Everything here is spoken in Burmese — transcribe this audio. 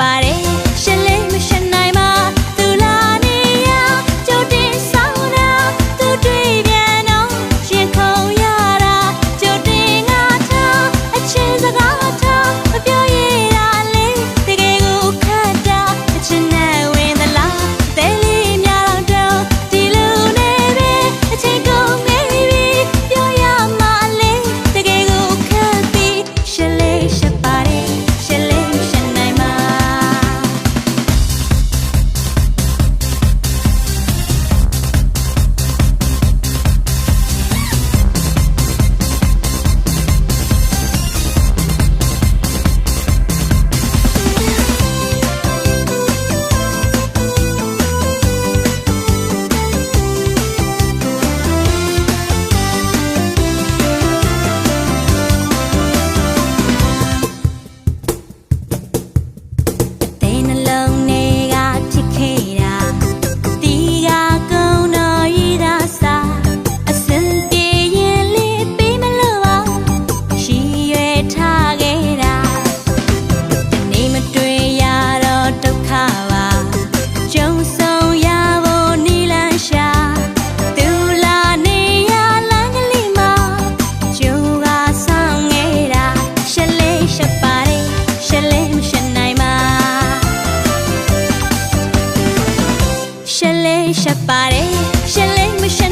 ပါတယ် ရှလဲရှက်ပါတယ်ရှလဲမရှ